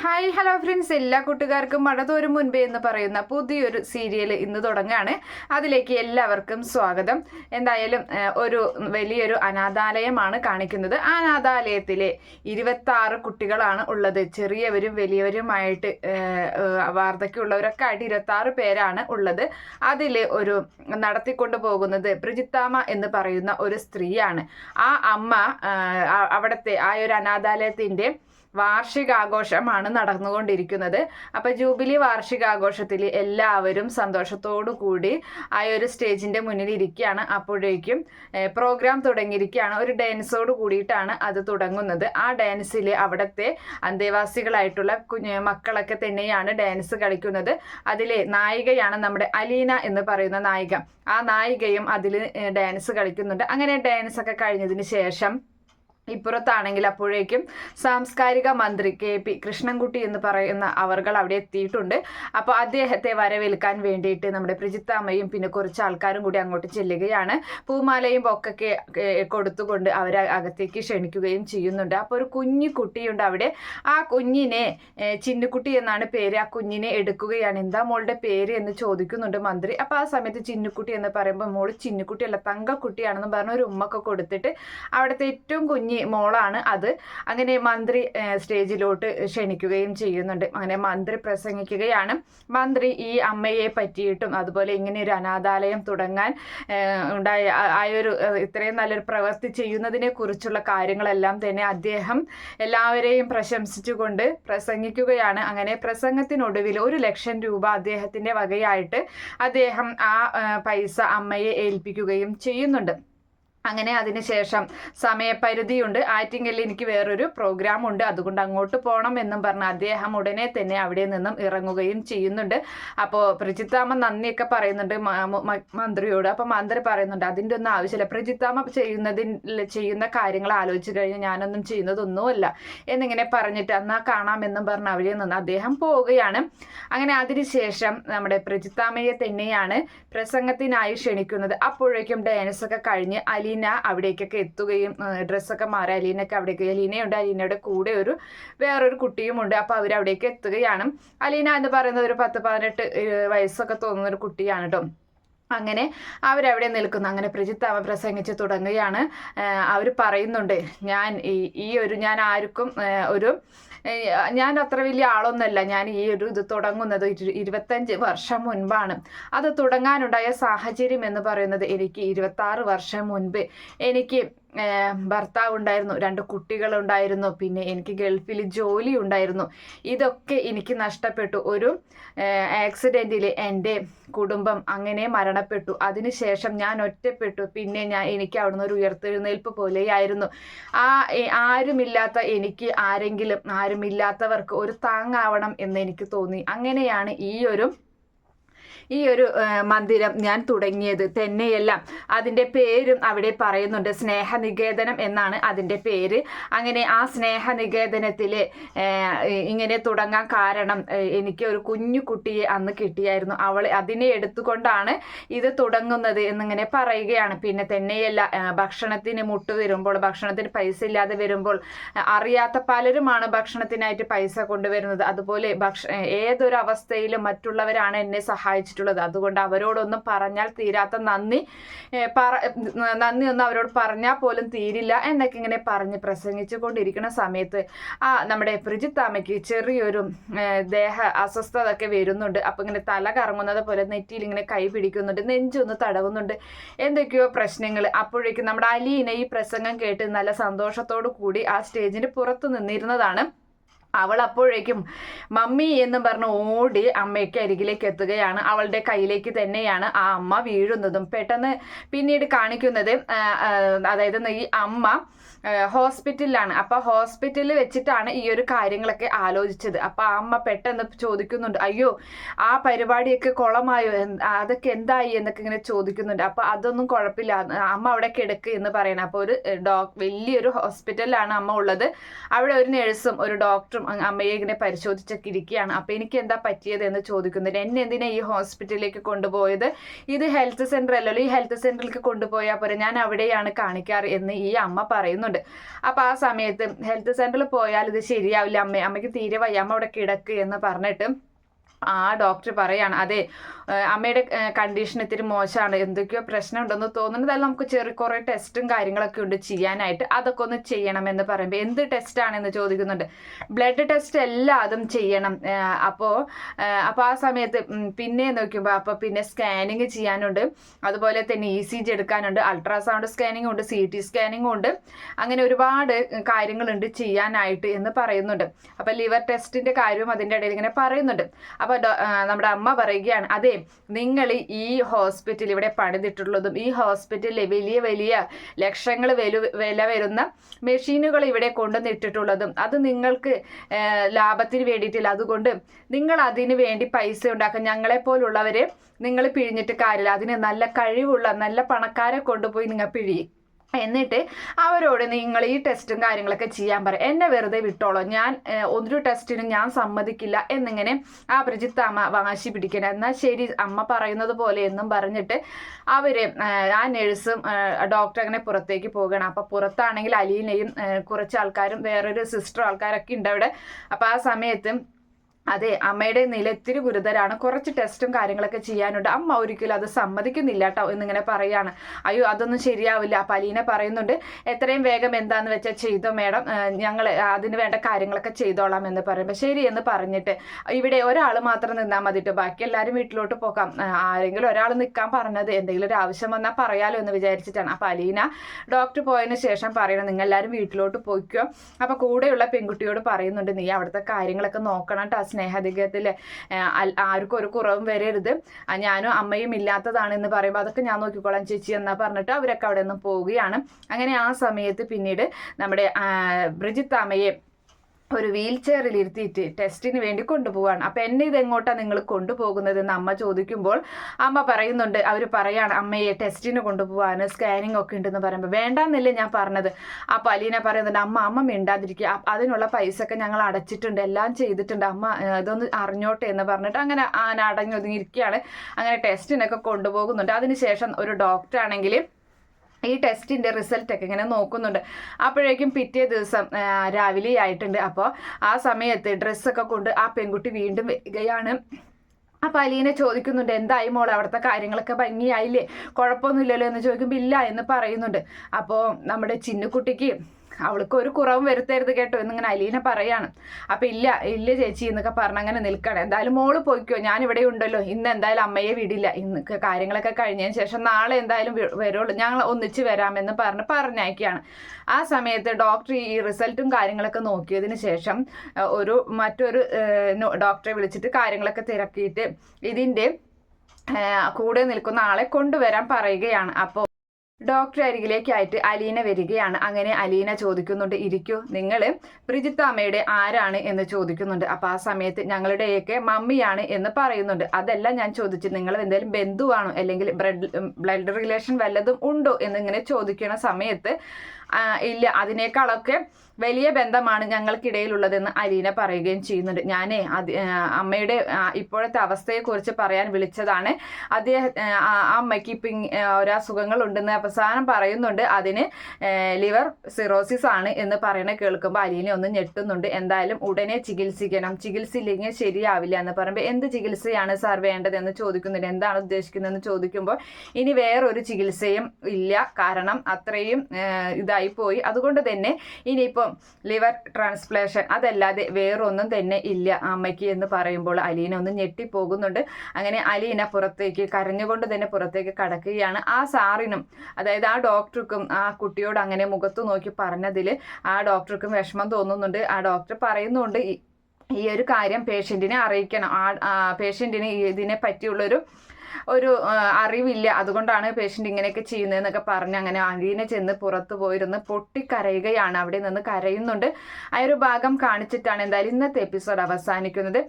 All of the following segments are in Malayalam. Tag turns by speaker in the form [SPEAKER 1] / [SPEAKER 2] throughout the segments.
[SPEAKER 1] ഹായ് ഹലോ ഫ്രണ്ട്സ് എല്ലാ കൂട്ടുകാർക്കും മഴതോരും മുൻപേ എന്ന് പറയുന്ന പുതിയൊരു സീരിയൽ ഇന്ന് തുടങ്ങുകയാണ് അതിലേക്ക് എല്ലാവർക്കും സ്വാഗതം. എന്തായാലും ഒരു വലിയൊരു അനാഥാലയമാണ് കാണിക്കുന്നത്. ആ അനാഥാലയത്തിലെ ഇരുപത്തി ആറ് കുട്ടികളാണ് ഉള്ളത്. ചെറിയവരും വലിയവരുമായിട്ട് വാർദ്ധക്യമുള്ളവരൊക്കെ ആയിട്ട് ഇരുപത്തി ആറ് പേരാണ് ഉള്ളത്. അതിൽ ഒരു നടത്തിക്കൊണ്ടു പോകുന്നത് പ്രജിത്താമ എന്ന് പറയുന്ന ഒരു സ്ത്രീയാണ്. ആ അമ്മ അവിടുത്തെ ആ ഒരു അനാഥാലയത്തിന്റെ വാർഷികാഘോഷമാണ് നടന്നുകൊണ്ടിരിക്കുന്നത്. അപ്പൊ ജൂബിലി വാർഷികാഘോഷത്തിൽ എല്ലാവരും സന്തോഷത്തോടു കൂടി ആ ഒരു സ്റ്റേജിന്റെ മുന്നിൽ ഇരിക്കുകയാണ്. അപ്പോഴേക്കും പ്രോഗ്രാം തുടങ്ങിയിരിക്കുകയാണ്. ഒരു ഡാൻസോട് കൂടിയിട്ടാണ് അത് തുടങ്ങുന്നത്. ആ ഡാൻസിൽ അവിടുത്തെ അന്തേവാസികളായിട്ടുള്ള കുഞ്ഞ് മക്കളൊക്കെ തന്നെയാണ് ഡാൻസ് കളിക്കുന്നത്. അതിലെ നായികയാണ് നമ്മുടെ അലീന എന്ന് പറയുന്ന നായിക. ആ നായികയും അതിൽ ഡാൻസ് കളിക്കുന്നുണ്ട്. അങ്ങനെ ഡാൻസ് ഒക്കെ കഴിഞ്ഞതിന് ശേഷം ഇപ്പുറത്താണെങ്കിൽ അപ്പോഴേക്കും സാംസ്കാരിക മന്ത്രി കെ പി കൃഷ്ണൻകുട്ടി എന്ന് പറയുന്ന അവർകൾ അവിടെ എത്തിയിട്ടുണ്ട്. അപ്പോൾ അദ്ദേഹത്തെ വരവേൽക്കാൻ വേണ്ടിയിട്ട് നമ്മുടെ പ്രജിത്താമ്മയും പിന്നെ കുറച്ച് ആൾക്കാരും കൂടി അങ്ങോട്ട് ചെല്ലുകയാണ്. പൂമാലയും ഒക്കെ കൊടുത്തുകൊണ്ട് അവരെ അകത്തേക്ക് ക്ഷണിക്കുകയും ചെയ്യുന്നുണ്ട്. അപ്പോൾ ഒരു കുഞ്ഞു കുട്ടിയുണ്ട് അവിടെ. ആ കുഞ്ഞിനെ ചിന്നുക്കുട്ടി എന്നാണ് പേര്. ആ കുഞ്ഞിനെ എടുക്കുകയാണ്. എന്താ മോളുടെ പേര് എന്ന് ചോദിക്കുന്നുണ്ട് മന്ത്രി. അപ്പോൾ ആ സമയത്ത് ചിന്നുക്കുട്ടി എന്ന് പറയുമ്പോൾ മോൾ ചിന്നുക്കുട്ടിയല്ല തങ്കക്കുട്ടിയാണെന്ന് പറഞ്ഞ ഒരു ഉമ്മൊക്കെ കൊടുത്തിട്ട് അവിടുത്തെ ഏറ്റവും കുഞ്ഞി മോളാണ് അത്. അങ്ങനെ മന്ത്രി സ്റ്റേജിലോട്ട് ക്ഷണിക്കുകയും ചെയ്യുന്നുണ്ട്. അങ്ങനെ മന്ത്രി പ്രസംഗിക്കുകയാണ്. മന്ത്രി ഈ അമ്മയെ പറ്റിയിട്ടും അതുപോലെ ഇങ്ങനെ ഒരു അനാഥാലയം തുടങ്ങാൻ ഉണ്ടായ ആ ഒരു ഇത്രയും നല്ലൊരു പ്രവൃത്തി ചെയ്യുന്നതിനെ കുറിച്ചുള്ള കാര്യങ്ങളെല്ലാം തന്നെ അദ്ദേഹം എല്ലാവരെയും പ്രശംസിച്ചുകൊണ്ട് പ്രസംഗിക്കുകയാണ്. അങ്ങനെ പ്രസംഗത്തിനൊടുവിൽ ഒരു ലക്ഷം രൂപ അദ്ദേഹത്തിന്റെ വകയായിട്ട് അദ്ദേഹം ആ പൈസ അമ്മയെ ഏൽപ്പിക്കുകയും ചെയ്യുന്നുണ്ട്. അങ്ങനെ അതിനുശേഷം സമയപരിധിയുണ്ട്. ആറ്റിങ്ങലിൽ എനിക്ക് വേറൊരു പ്രോഗ്രാം ഉണ്ട്. അതുകൊണ്ട് അങ്ങോട്ട് പോകണം എന്നും പറഞ്ഞ് അദ്ദേഹം ഉടനെ തന്നെ അവിടെ നിന്നും ഇറങ്ങുകയും ചെയ്യുന്നുണ്ട്. അപ്പോൾ പ്രജിത്താമ്മ നന്ദിയൊക്കെ പറയുന്നുണ്ട് മന്ത്രിയോട്. അപ്പോൾ മന്ത്രി പറയുന്നുണ്ട് അതിന്റെ ഒന്നും ആവശ്യമില്ല. പ്രജിത്താമ്മ ചെയ്യുന്നതിൽ ചെയ്യുന്ന കാര്യങ്ങൾ ആലോചിച്ച് കഴിഞ്ഞാൽ ഞാനൊന്നും ചെയ്യുന്നതൊന്നുമല്ല. എന്നിങ്ങനെ പറഞ്ഞിട്ട് എന്നാൽ കാണാമെന്നും പറഞ്ഞ് അവിടെ നിന്ന് അദ്ദേഹം പോവുകയാണ്. അങ്ങനെ അതിനുശേഷം നമ്മുടെ പ്രജിത്താമ്മയെ തന്നെയാണ് പ്രസംഗത്തിനായി ക്ഷണിക്കുന്നത്. അപ്പോഴേക്കും ഡാൻസ് ഒക്കെ കഴിഞ്ഞ് അലീന അവിടേക്കൊക്കെ എത്തുകയും ഡ്രസ്സൊക്കെ മാറി അലീനൊക്കെ അവിടേക്ക് അലീനയുണ്ട് അലീനയുടെ കൂടെ ഒരു വേറൊരു കുട്ടിയുമുണ്ട് അപ്പോൾ അവർ അവിടേക്ക് എത്തുകയാണ്. അലീന എന്ന് പറയുന്നത് ഒരു പത്ത് പതിനെട്ട് വയസ്സൊക്കെ തോന്നുന്ന ഒരു കുട്ടിയാണ് കേട്ടോ അങ്ങനെ അവരവിടെ നിൽക്കുന്നു. അങ്ങനെ പ്രജിത്ത് അവൻ പ്രസംഗിച്ച് തുടങ്ങുകയാണ്. അവർ പറയുന്നുണ്ട് ഞാൻ ഈ ഒരു ഞാൻ ആർക്കും ഒരു ഞാൻ അത്ര വലിയ ആളൊന്നുമല്ല ഞാൻ ഈ ഒരു ഇത് തുടങ്ങുന്നത് ഇരു- ഇരുപത്തഞ്ച് വർഷം മുൻപാണ്. അത് തുടങ്ങാനുണ്ടായ സാഹചര്യം എന്ന് പറയുന്നത് എനിക്ക് ഇരുപത്തി ആറ് വർഷം മുൻപ് എനിക്ക് ഭർത്താവ് ഉണ്ടായിരുന്നു രണ്ട് കുട്ടികളുണ്ടായിരുന്നു പിന്നെ എനിക്ക് ഗൾഫിൽ ജോലി ഉണ്ടായിരുന്നു ഇതൊക്കെ എനിക്ക് നഷ്ടപ്പെട്ടു. ഒരു ആക്സിഡന്റിൽ എന്റെ കുടുംബം അങ്ങനെ മരണപ്പെട്ടു. അതിനുശേഷം ഞാൻ ഒറ്റപ്പെട്ടു. പിന്നെ ഞാൻ എനിക്ക് അവിടുന്ന് ഒരു ഉയർത്തെഴുന്നേൽപ്പ് പോലെയായിരുന്നു. ആ ആരുമില്ലാത്ത എനിക്ക് ആരെങ്കിലും ആരുമില്ലാത്തവർക്ക് ഒരു താങ്ങാവണം എന്ന് എനിക്ക് തോന്നി. അങ്ങനെയാണ് ഈ ഒരു ഈ ഒരു മന്ദിരം ഞാൻ തുടങ്ങിയത് തന്നെയല്ല. അതിന്റെ പേരും അവിടെ പറയുന്നുണ്ട് സ്നേഹനികേതനം എന്നാണ് അതിന്റെ പേര്. അങ്ങനെ ആ സ്നേഹനികേതനത്തിൽ ഇങ്ങനെ തുടങ്ങാൻ കാരണം എനിക്ക് ഒരു കുഞ്ഞു കുട്ടിയെ അന്ന് കിട്ടിയായിരുന്നു. അവൾ അതിനെ എടുത്തുകൊണ്ടാണ് ഇത് തുടങ്ങുന്നത് എന്നിങ്ങനെ പറയുകയാണ്. പിന്നെ തന്നെയല്ല ഭക്ഷണത്തിന് മുട്ട് വരുമ്പോൾ ഭക്ഷണത്തിന് പൈസ ഇല്ലാതെ വരുമ്പോൾ അറിയാത്ത പലരുമാണ് ഭക്ഷണത്തിനായിട്ട് പൈസ കൊണ്ടുവരുന്നത്. അതുപോലെ ഭക്ഷ ഏതൊരു അവസ്ഥയിലും മറ്റുള്ളവരാണ് എന്നെ സഹായിച്ചിട്ടുള്ളത് അതുകൊണ്ട് അവരോടൊന്നും പറഞ്ഞാൽ തീരാത്ത നന്ദി. പറ നന്ദി ഒന്നും അവരോട് പറഞ്ഞാൽ പോലും തീരില്ല എന്നൊക്കെ ഇങ്ങനെ പറഞ്ഞ് പ്രസംഗിച്ചു കൊണ്ടിരിക്കുന്ന സമയത്ത് ആ നമ്മുടെ പ്രജിത്താമ്മയ്ക്ക് ചെറിയൊരു ദേഹ അസ്വസ്ഥത ഒക്കെ വരുന്നുണ്ട്. അപ്പം ഇങ്ങനെ തല കറങ്ങുന്നത് പോലെ നെറ്റിയിൽ ഇങ്ങനെ കൈ പിടിക്കുന്നുണ്ട്. നെഞ്ചൊന്ന് തടവുന്നുണ്ട്. എന്തൊക്കെയോ പ്രശ്നങ്ങൾ. അപ്പോഴേക്കും നമ്മുടെ അലീന ഈ പ്രസംഗം കേട്ട് നല്ല സന്തോഷത്തോടു കൂടി ആ സ്റ്റേജിന് പുറത്ത് നിന്നിരുന്നതാണ്. അവൾ അപ്പോഴേക്കും മമ്മി എന്ന് പറഞ്ഞ് ഓടി അമ്മയ്ക്ക് അരികിലേക്ക് എത്തുകയാണ്. അവളുടെ കയ്യിലേക്ക് തന്നെയാണ് ആ അമ്മ വീഴുന്നതും. പെട്ടെന്ന് പിന്നീട് കാണിക്കുന്നത് അതായത് ഈ അമ്മ ഹോസ്പിറ്റലിലാണ്. അപ്പൊ ഹോസ്പിറ്റലിൽ വെച്ചിട്ടാണ് ഈ ഒരു കാര്യങ്ങളൊക്കെ ആലോചിച്ചത്. അപ്പൊ ആ അമ്മ പെട്ടെന്ന് ചോദിക്കുന്നുണ്ട് അയ്യോ ആ പരിപാടിയൊക്കെ കുളമായോ? അതൊക്കെ എന്തായി? എന്നൊക്കെ ഇങ്ങനെ ചോദിക്കുന്നുണ്ട്. അപ്പൊ അതൊന്നും കുഴപ്പമില്ല. അമ്മ അവിടെ കിടക്ക് എന്ന് പറയണം. അപ്പൊ ഒരു ഡോ വലിയൊരു ഹോസ്പിറ്റലിലാണ് അമ്മ ഉള്ളത്. അവിടെ ഒരു നഴ്സും ഒരു ഡോക്ടറും അമ്മയെ ഇങ്ങനെ പരിശോധിച്ചൊക്കെ ഇരിക്കുകയാണ്. അപ്പോൾ എനിക്ക് എന്താ പറ്റിയത് എന്ന് ചോദിക്കുന്നുണ്ട് എന്നെ എന്തിനാ ഈ ഹോസ്പിറ്റലിലേക്ക് കൊണ്ടുപോയത്? ഇത് ഹെൽത്ത് സെന്റർ അല്ലല്ലോ ഈ ഹെൽത്ത് സെന്ററിലേക്ക് കൊണ്ടുപോയാൽ പോരെ? ഞാൻ അവിടെയാണ് കാണിക്കാറ് എന്ന് ഈ അമ്മ പറയുന്നുണ്ട്. അപ്പോൾ ആ സമയത്ത് ഹെൽത്ത് സെന്ററിൽ പോയാൽ ഇത് ശരിയാവില്ല. അമ്മ അമ്മയ്ക്ക് തീരെ വയ്യ അമ്മ അവിടെ കിടക്ക് എന്ന് പറഞ്ഞിട്ട് ആ ഡോക്ടർ പറയാണ് അതെ അമ്മയുടെ കണ്ടീഷൻ ഇത്തിരി മോശമാണ് എന്തൊക്കെയോ പ്രശ്നം ഉണ്ടെന്ന് തോന്നുന്നതല്ല നമുക്ക് ചെറിയ കുറേ ടെസ്റ്റും കാര്യങ്ങളൊക്കെ ഉണ്ട് ചെയ്യാനായിട്ട്. അതൊക്കെ ഒന്ന് ചെയ്യണമെന്ന് പറയുമ്പോൾ എന്ത് ടെസ്റ്റ് ആണെന്ന് ചോദിക്കുന്നുണ്ട്. ബ്ലഡ് ടെസ്റ്റ് എല്ലാം അതും ചെയ്യണം. അപ്പോൾ അപ്പോൾ ആ സമയത്ത് പിന്നെ നോക്കുമ്പോൾ അപ്പോൾ പിന്നെ സ്കാനിങ് ചെയ്യാനുണ്ട്. അതുപോലെ തന്നെ ഇ സി ജി എടുക്കാനുണ്ട്. അൾട്രാസൗണ്ട് സ്കാനിങ്ങും ഉണ്ട് സി ടി സ്കാനിങ്ങും ഉണ്ട്. അങ്ങനെ ഒരുപാട് കാര്യങ്ങളുണ്ട് ചെയ്യാനായിട്ട് എന്ന് പറയുന്നുണ്ട്. അപ്പോൾ ലിവർ ടെസ്റ്റിന്റെ കാര്യവും അതിന്റെ ഇടയിൽ ഇങ്ങനെ പറയുന്നുണ്ട്. അപ്പോൾ നമ്മുടെ അമ്മ പറയുകയാണ് അതെ നിങ്ങൾ ഈ ഹോസ്പിറ്റൽ ഇവിടെ പണിതിട്ടുള്ളതും ഈ ഹോസ്പിറ്റലിലെ വലിയ വലിയ ലക്ഷങ്ങൾ വില വരുന്ന മെഷീനുകൾ ഇവിടെ കൊണ്ടുവന്നിട്ടിട്ടുള്ളതും അത് നിങ്ങൾക്ക് ലാഭത്തിന് വേണ്ടിയിട്ടില്ല. അതുകൊണ്ട് നിങ്ങൾ അതിന് വേണ്ടി പൈസ ഉണ്ടാക്കാൻ ഞങ്ങളെ പോലുള്ളവരെ നിങ്ങൾ പിഴിഞ്ഞിട്ട് കാര്യമില്ല. അതിന് നല്ല കഴിവുള്ള നല്ല പണക്കാരെ കൊണ്ടുപോയി നിങ്ങൾ പിഴി എന്നിട്ട് അവരോട് നിങ്ങൾ ഈ ടെസ്റ്റും കാര്യങ്ങളൊക്കെ ചെയ്യാൻ പറയും എന്നെ വെറുതെ വിട്ടോളൂ. ഞാൻ ഒരു ടെസ്റ്റിനും ഞാൻ സമ്മതിക്കില്ല എന്നിങ്ങനെ ആ പ്രജിത്ത് അമ്മ വാശി പിടിക്കണം. എന്നാൽ ശരി അമ്മ പറയുന്നത് പോലെ എന്നും പറഞ്ഞിട്ട് അവർ ആ നഴ്സും ഡോക്ടർ അങ്ങനെ പുറത്തേക്ക് പോകണം അപ്പം പുറത്താണെങ്കിൽ അലീനയും കുറച്ച് ആൾക്കാരും വേറൊരു സിസ്റ്റർ ആൾക്കാരൊക്കെ ഉണ്ട് അവിടെ. അപ്പോൾ ആ സമയത്ത് അതെ അമ്മയുടെ നില ഇത്തിരി ഗുരുതരാണ്. കുറച്ച് ടെസ്റ്റും കാര്യങ്ങളൊക്കെ ചെയ്യാനുണ്ട്. അമ്മ ഒരിക്കലും അത് സമ്മതിക്കുന്നില്ല കേട്ടോ എന്നിങ്ങനെ പറയാണ്. അയ്യോ അതൊന്നും ശരിയാവില്ല. പലീന പറയുന്നുണ്ട് എത്രയും വേഗം എന്താന്ന് വെച്ചാൽ ചെയ്തോ മേഡം. ഞങ്ങൾ അതിന് വേണ്ട കാര്യങ്ങളൊക്കെ ചെയ്തോളാം എന്ന് പറയുമ്പോൾ ശരി എന്ന് പറഞ്ഞിട്ട് ഇവിടെ ഒരാൾ മാത്രം നിന്നാൽ മതിട്ട്. ബാക്കി എല്ലാവരും വീട്ടിലോട്ട് പോകാം. ആരെങ്കിലും ഒരാൾ നിൽക്കാൻ പറഞ്ഞത് എന്തെങ്കിലും ഒരു ആവശ്യം വന്നാൽ പറയാലോ എന്ന് വിചാരിച്ചിട്ടാണ്. അപ്പം അലീന ഡോക്ടർ പോയതിന് ശേഷം പറയണം നിങ്ങൾ എല്ലാവരും വീട്ടിലോട്ട് പോയിക്കോ. അപ്പോൾ കൂടെയുള്ള പെൺകുട്ടിയോട് പറയുന്നുണ്ട് നീ അവിടുത്തെ കാര്യങ്ങളൊക്കെ നോക്കണം. ട്ടോ സ്നേഹധികത്തിൽ ആർക്കും ഒരു കുറവും വരരുത്. ഞാനും അമ്മയും ഇല്ലാത്തതാണ് എന്ന് പറയുമ്പോൾ അതൊക്കെ ഞാൻ നോക്കിക്കോളാം ചേച്ചി എന്നാ പറഞ്ഞിട്ട് അവരൊക്കെ അവിടെ നിന്ന് പോവുകയാണ്. അങ്ങനെ ആ സമയത്ത് പിന്നീട് നമ്മുടെ ബ്രിജിത്താമ്മയെ ഒരു വീൽ ചെയറിൽ ഇരുത്തിയിട്ട് ടെസ്റ്റിന് വേണ്ടി കൊണ്ടുപോവാണ്. അപ്പൊ എന്നെ ഇത് എങ്ങോട്ടാണ് നിങ്ങൾ കൊണ്ടുപോകുന്നത് എന്ന് അമ്മ ചോദിക്കുമ്പോൾ അമ്മ പറയുന്നുണ്ട് അവർ പറയാണ് അമ്മയെ ടെസ്റ്റിന് കൊണ്ടുപോകാൻ സ്കാനിങ് ഒക്കെ ഉണ്ടെന്ന് പറയുമ്പോൾ വേണ്ടാന്നല്ലേ ഞാൻ പറഞ്ഞത്. അപ്പൊ അലീന പറയുന്നുണ്ട് അമ്മ അമ്മ മിണ്ടാതിരിക്കുക. അതിനുള്ള പൈസ ഒക്കെ ഞങ്ങൾ അടച്ചിട്ടുണ്ട് എല്ലാം ചെയ്തിട്ടുണ്ട്. അമ്മ ഇതൊന്ന് അറിഞ്ഞോട്ടെ എന്ന് പറഞ്ഞിട്ട് അങ്ങനെ ആന അടഞ്ഞൊതുങ്ങിയിരിക്കുകയാണ് അങ്ങനെ ടെസ്റ്റിനൊക്കെ കൊണ്ടുപോകുന്നുണ്ട്. അതിനുശേഷം ഒരു ഡോക്ടർ ആണെങ്കിൽ ഈ ടെസ്റ്റിന്റെ റിസൾട്ട് ഒക്കെ ഇങ്ങനെ നോക്കുന്നുണ്ട്. അപ്പോഴേക്കും പിറ്റേ ദിവസം രാവിലെ ആയിട്ടുണ്ട്. അപ്പോൾ ആ സമയത്ത് ഡ്രസ്സൊക്കെ കൊണ്ട് ആ പെൺകുട്ടി വീണ്ടും വരികയാണ്. അപ്പൊ അലീനെ ചോദിക്കുന്നുണ്ട് എന്തായി മോൾ അവിടുത്തെ കാര്യങ്ങളൊക്കെ ഭംഗിയായില്ലേ? കുഴപ്പമൊന്നുമില്ലല്ലോ? എന്ന് ചോദിക്കുമ്പോൾ ഇല്ല എന്ന് പറയുന്നുണ്ട്. അപ്പോൾ നമ്മുടെ ചിന്നുകുട്ടിക്ക് അവൾക്ക് ഒരു കുറവും വരുത്തരുത് കേട്ടോ എന്നിങ്ങനെ അലീന പറയാണ്. അപ്പൊ ഇല്ല ഇല്ല ചേച്ചി എന്നൊക്കെ പറഞ്ഞ് അങ്ങനെ നിൽക്കണം. എന്തായാലും മോൾ പോയിക്കോ ഞാൻ ഇവിടെ ഉണ്ടല്ലോ. ഇന്ന് എന്തായാലും അമ്മയെ വിടില്ല. ഇന്ന് കാര്യങ്ങളൊക്കെ കഴിഞ്ഞതിന് ശേഷം നാളെ എന്തായാലും വരുള്ളൂ. ഞങ്ങൾ ഒന്നിച്ച് വരാമെന്ന് പറഞ്ഞ് പറഞ്ഞയക്കുകയാണ്. ആ സമയത്ത് ഡോക്ടർ ഈ റിസൾട്ടും കാര്യങ്ങളൊക്കെ നോക്കിയതിന് ശേഷം ഒരു മറ്റൊരു ഡോക്ടറെ വിളിച്ചിട്ട് കാര്യങ്ങളൊക്കെ തിരക്കിയിട്ട് ഇതിന്റെ കൂടെ നിൽക്കുന്ന ആളെ കൊണ്ടുവരാൻ പറയുകയാണ്. അപ്പോൾ ഡോക്ടർ അരികിലേക്കായിട്ട് അലീന വരികയാണ്. അങ്ങനെ അലീന ചോദിക്കുന്നുണ്ട് ഇരിക്കൂ നിങ്ങൾ പ്രിജിത്താമ്മയുടെ ആരാണ്? എന്ന് ചോദിക്കുന്നുണ്ട്. അപ്പോൾ ആ സമയത്ത് ഞങ്ങളുടെയൊക്കെ മമ്മിയാണ് എന്ന് പറയുന്നുണ്ട്. അതെല്ലാം ഞാൻ ചോദിച്ചു നിങ്ങൾ എന്തെങ്കിലും ബന്ധുവാണോ? അല്ലെങ്കിൽ ബ്ലഡ് ബ്ലഡ് റിലേഷൻ വല്ലതും ഉണ്ടോ? എന്നിങ്ങനെ ചോദിക്കുന്ന സമയത്ത് ഇല്ല അതിനേക്കാളൊക്കെ വലിയ ബന്ധമാണ് ഞങ്ങൾക്കിടയിലുള്ളതെന്ന് അലീന പറയുകയും ചെയ്യുന്നുണ്ട്. ഞാനേ അമ്മയുടെ ഇപ്പോഴത്തെ അവസ്ഥയെക്കുറിച്ച് പറയാൻ വിളിച്ചതാണ്. അദ്ദേഹം ആ അമ്മയ്ക്ക് ഇപ്പം ഒരസുഖങ്ങൾ ഉണ്ടെന്ന് അവസാനം പറയുന്നുണ്ട്. അതിന് ലിവർ സിറോസിസ് ആണ് എന്ന് പറയണ കേൾക്കുമ്പോൾ അലീന ഒന്ന് ഞെട്ടുന്നുണ്ട്. എന്തായാലും ഉടനെ ചികിത്സിക്കണം. ചികിത്സയില്ലെങ്കിൽ ശരിയാവില്ല എന്ന് പറയുമ്പോൾ എന്ത് ചികിത്സയാണ് സാർ വേണ്ടതെന്ന് ചോദിക്കുന്നുണ്ട്. എന്താണ് ഉദ്ദേശിക്കുന്നതെന്ന് ചോദിക്കുമ്പോൾ ഇനി വേറൊരു ചികിത്സയും ഇല്ല. കാരണം അത്രയും ആ, ഇതായി പോയി അതുകൊണ്ട് തന്നെ ഇനിയിപ്പം ലിവർ ട്രാൻസ്പ്ലേഷൻ അതല്ലാതെ വേറൊന്നും തന്നെ ഇല്ല അമ്മയ്ക്ക് എന്ന് പറയുമ്പോൾ. അലീന ഒന്ന് ഞെട്ടിപ്പോകുന്നുണ്ട്. അങ്ങനെ അലീന പുറത്തേക്ക് കരഞ്ഞുകൊണ്ട് തന്നെ പുറത്തേക്ക് കടക്കുകയാണ്. ആ സാറിനും അതായത് ആ ഡോക്ടർക്കും ആ കുട്ടിയോട് അങ്ങനെ മുഖത്ത് നോക്കി പറഞ്ഞതിൽ ആ ഡോക്ടർക്കും വിഷമം തോന്നുന്നുണ്ട്. ആ ഡോക്ടർ പറയുന്നുണ്ട് ഈ ഒരു കാര്യം പേഷ്യന്റിനെ അറിയിക്കണം. ആ പേഷ്യന്റിന് ഇതിനെ പറ്റിയുള്ളൊരു ഒരു അറിവില്ല. അതുകൊണ്ടാണ് പേഷ്യന്റ് ഇങ്ങനെയൊക്കെ ചെയ്യുന്നതെന്നൊക്കെ പറഞ്ഞ് അങ്ങനെ അലീന ചെന്ന് പുറത്ത് പോയിരുന്ന് പൊട്ടിക്കരയുകയാണ്. അവിടെ നിന്ന് കരയുന്നുണ്ട്. ആ ഒരു ഭാഗം കാണിച്ചിട്ടാണ് എന്തായാലും ഇന്നത്തെ എപ്പിസോഡ് അവസാനിക്കുന്നത്.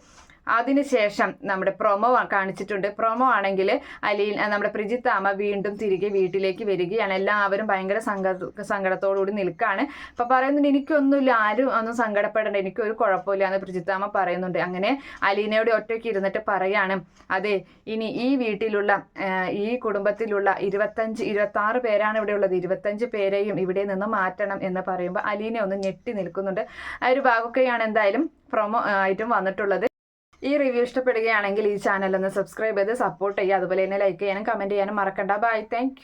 [SPEAKER 1] അതിനുശേഷം നമ്മുടെ പ്രൊമോ കാണിച്ചിട്ടുണ്ട്. പ്രൊമോ ആണെങ്കിൽ അലീൻ നമ്മുടെ പ്രിജിത്ത് അമ്മ വീണ്ടും തിരികെ വീട്ടിലേക്ക് വരികയാണ്. എല്ലാവരും ഭയങ്കര സങ്കട സങ്കടത്തോടുകൂടി നിൽക്കുകയാണ് അപ്പൊ പറയുന്നുണ്ട് എനിക്കൊന്നുമില്ല ആരും ഒന്നും സങ്കടപ്പെടേണ്ട എനിക്കൊരു കുഴപ്പമില്ല എന്ന് പ്രിജിത്താമ്മ പറയുന്നുണ്ട്. അങ്ങനെ അലീനയോട് ഒറ്റയ്ക്ക് ഇരുന്നിട്ട് പറയാണ് അതെ ഇനി ഈ വീട്ടിലുള്ള ഈ കുടുംബത്തിലുള്ള ഇരുപത്തഞ്ച് ഇരുപത്തി ആറ് പേരാണ് ഇവിടെ ഉള്ളത്. ഇരുപത്തഞ്ച് പേരെയും ഇവിടെ നിന്ന് മാറ്റണം എന്ന് പറയുമ്പോൾ അലീന ഒന്ന് ഞെട്ടി നിൽക്കുന്നുണ്ട്. ആ ഒരു ഭാഗമൊക്കെയാണ് എന്തായാലും പ്രൊമോ ആയിട്ടും വന്നിട്ടുള്ളത്. ഈ റിവ്യൂ ഇഷ്ടപ്പെടുകയാണെങ്കിൽ ഈ ചാനൽ ഒന്ന് സബ്സ്ക്രൈബ് ചെയ്ത് സപ്പോർട്ട് ചെയ്യുക. അതുപോലെ തന്നെ ലൈക്ക് ചെയ്യാനും കമന്റ് ചെയ്യാനും മറക്കണ്ട. Bye thank